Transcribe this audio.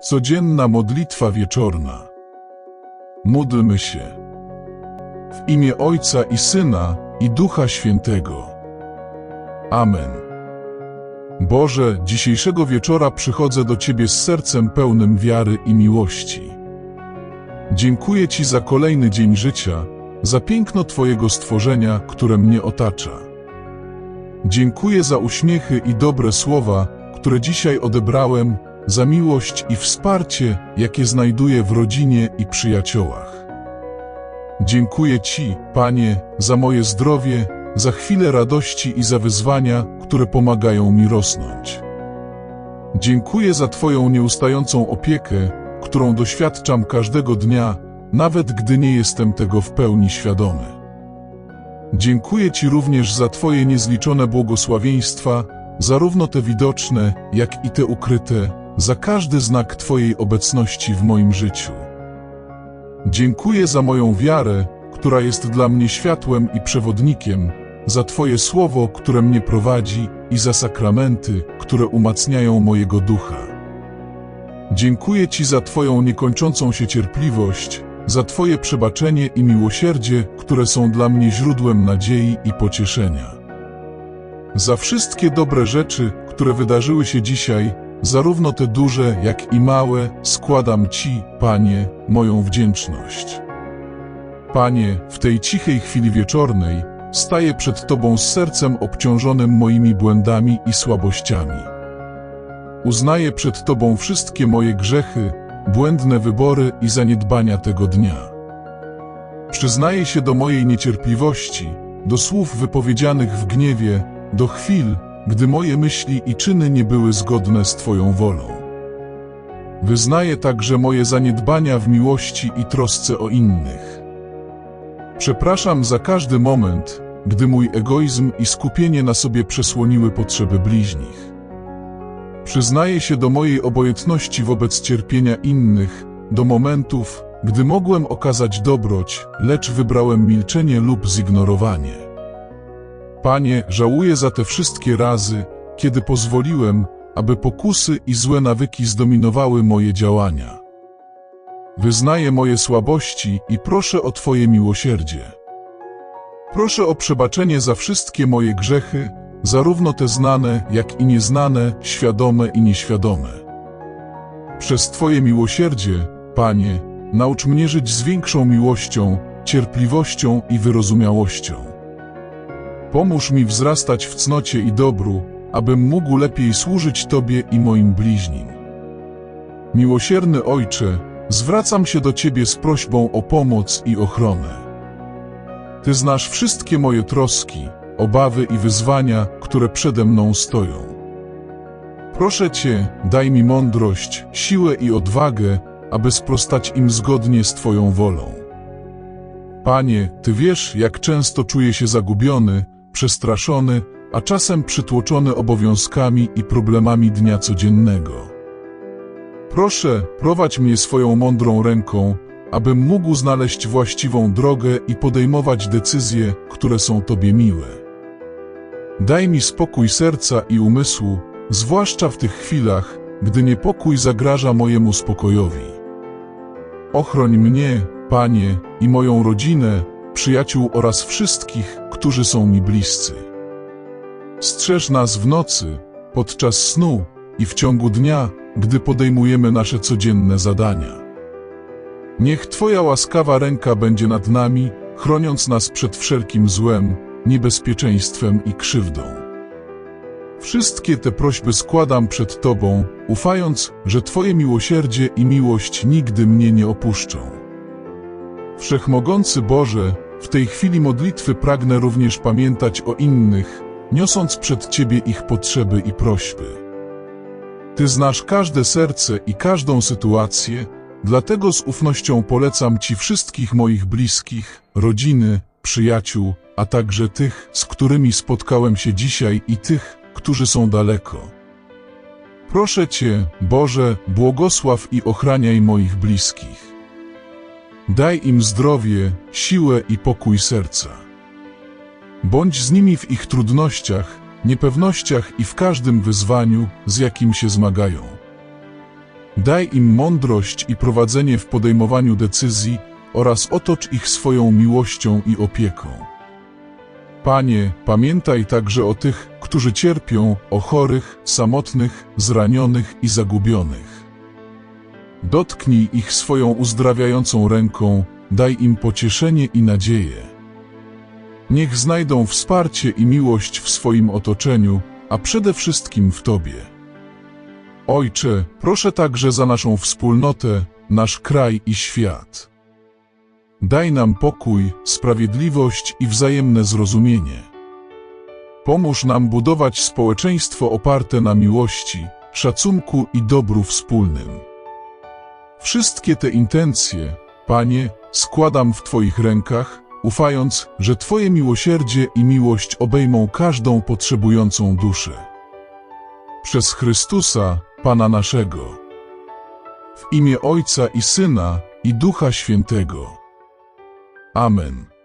Codzienna modlitwa wieczorna. Módlmy się. W imię Ojca i Syna i Ducha Świętego. Amen. Boże, dzisiejszego wieczora przychodzę do Ciebie z sercem pełnym wiary i miłości. Dziękuję Ci za kolejny dzień życia, za piękno Twojego stworzenia, które mnie otacza. Dziękuję za uśmiechy i dobre słowa, które dzisiaj odebrałem, za miłość i wsparcie, jakie znajduję w rodzinie i przyjaciołach. Dziękuję Ci, Panie, za moje zdrowie, za chwile radości i za wyzwania, które pomagają mi rosnąć. Dziękuję za Twoją nieustającą opiekę, którą doświadczam każdego dnia, nawet gdy nie jestem tego w pełni świadomy. Dziękuję Ci również za Twoje niezliczone błogosławieństwa, zarówno te widoczne, jak i te ukryte, za każdy znak Twojej obecności w moim życiu. Dziękuję za moją wiarę, która jest dla mnie światłem i przewodnikiem, za Twoje słowo, które mnie prowadzi i za sakramenty, które umacniają mojego ducha. Dziękuję Ci za Twoją niekończącą się cierpliwość, za Twoje przebaczenie i miłosierdzie, które są dla mnie źródłem nadziei i pocieszenia. Za wszystkie dobre rzeczy, które wydarzyły się dzisiaj, zarówno te duże, jak i małe, składam Ci, Panie, moją wdzięczność. Panie, w tej cichej chwili wieczornej staję przed Tobą z sercem obciążonym moimi błędami i słabościami. Uznaję przed Tobą wszystkie moje grzechy, błędne wybory i zaniedbania tego dnia. Przyznaję się do mojej niecierpliwości, do słów wypowiedzianych w gniewie, do chwil, gdy moje myśli i czyny nie były zgodne z Twoją wolą. Wyznaję także moje zaniedbania w miłości i trosce o innych. Przepraszam za każdy moment, gdy mój egoizm i skupienie na sobie przesłoniły potrzeby bliźnich. Przyznaję się do mojej obojętności wobec cierpienia innych, do momentów, gdy mogłem okazać dobroć, lecz wybrałem milczenie lub zignorowanie. Panie, żałuję za te wszystkie razy, kiedy pozwoliłem, aby pokusy i złe nawyki zdominowały moje działania. Wyznaję moje słabości i proszę o Twoje miłosierdzie. Proszę o przebaczenie za wszystkie moje grzechy, zarówno te znane, jak i nieznane, świadome i nieświadome. Przez Twoje miłosierdzie, Panie, naucz mnie żyć z większą miłością, cierpliwością i wyrozumiałością. Pomóż mi wzrastać w cnocie i dobru, abym mógł lepiej służyć Tobie i moim bliźnim. Miłosierny Ojcze, zwracam się do Ciebie z prośbą o pomoc i ochronę. Ty znasz wszystkie moje troski, obawy i wyzwania, które przede mną stoją. Proszę Cię, daj mi mądrość, siłę i odwagę, aby sprostać im zgodnie z Twoją wolą. Panie, Ty wiesz, jak często czuję się zagubiony, przestraszony, a czasem przytłoczony obowiązkami i problemami dnia codziennego. Proszę, prowadź mnie swoją mądrą ręką, abym mógł znaleźć właściwą drogę i podejmować decyzje, które są Tobie miłe. Daj mi spokój serca i umysłu, zwłaszcza w tych chwilach, gdy niepokój zagraża mojemu spokojowi. Ochroń mnie, Panie, i moją rodzinę, przyjaciół oraz wszystkich, którzy są mi bliscy. Strzeż nas w nocy, podczas snu i w ciągu dnia, gdy podejmujemy nasze codzienne zadania. Niech Twoja łaskawa ręka będzie nad nami, chroniąc nas przed wszelkim złem, niebezpieczeństwem i krzywdą. Wszystkie te prośby składam przed Tobą, ufając, że Twoje miłosierdzie i miłość nigdy mnie nie opuszczą. Wszechmogący Boże, w tej chwili modlitwy pragnę również pamiętać o innych, niosąc przed Ciebie ich potrzeby i prośby. Ty znasz każde serce i każdą sytuację, dlatego z ufnością polecam Ci wszystkich moich bliskich, rodziny, przyjaciół, a także tych, z którymi spotkałem się dzisiaj i tych, którzy są daleko. Proszę Cię, Boże, błogosław i ochraniaj moich bliskich. Daj im zdrowie, siłę i pokój serca. Bądź z nimi w ich trudnościach, niepewnościach i w każdym wyzwaniu, z jakim się zmagają. Daj im mądrość i prowadzenie w podejmowaniu decyzji oraz otocz ich swoją miłością i opieką. Panie, pamiętaj także o tych, którzy cierpią, o chorych, samotnych, zranionych i zagubionych. Dotknij ich swoją uzdrawiającą ręką, daj im pocieszenie i nadzieję. Niech znajdą wsparcie i miłość w swoim otoczeniu, a przede wszystkim w Tobie. Ojcze, proszę także za naszą wspólnotę, nasz kraj i świat. Daj nam pokój, sprawiedliwość i wzajemne zrozumienie. Pomóż nam budować społeczeństwo oparte na miłości, szacunku i dobru wspólnym. Wszystkie te intencje, Panie, składam w Twoich rękach, ufając, że Twoje miłosierdzie i miłość obejmą każdą potrzebującą duszę. Przez Chrystusa, Pana naszego. W imię Ojca i Syna i Ducha Świętego. Amen.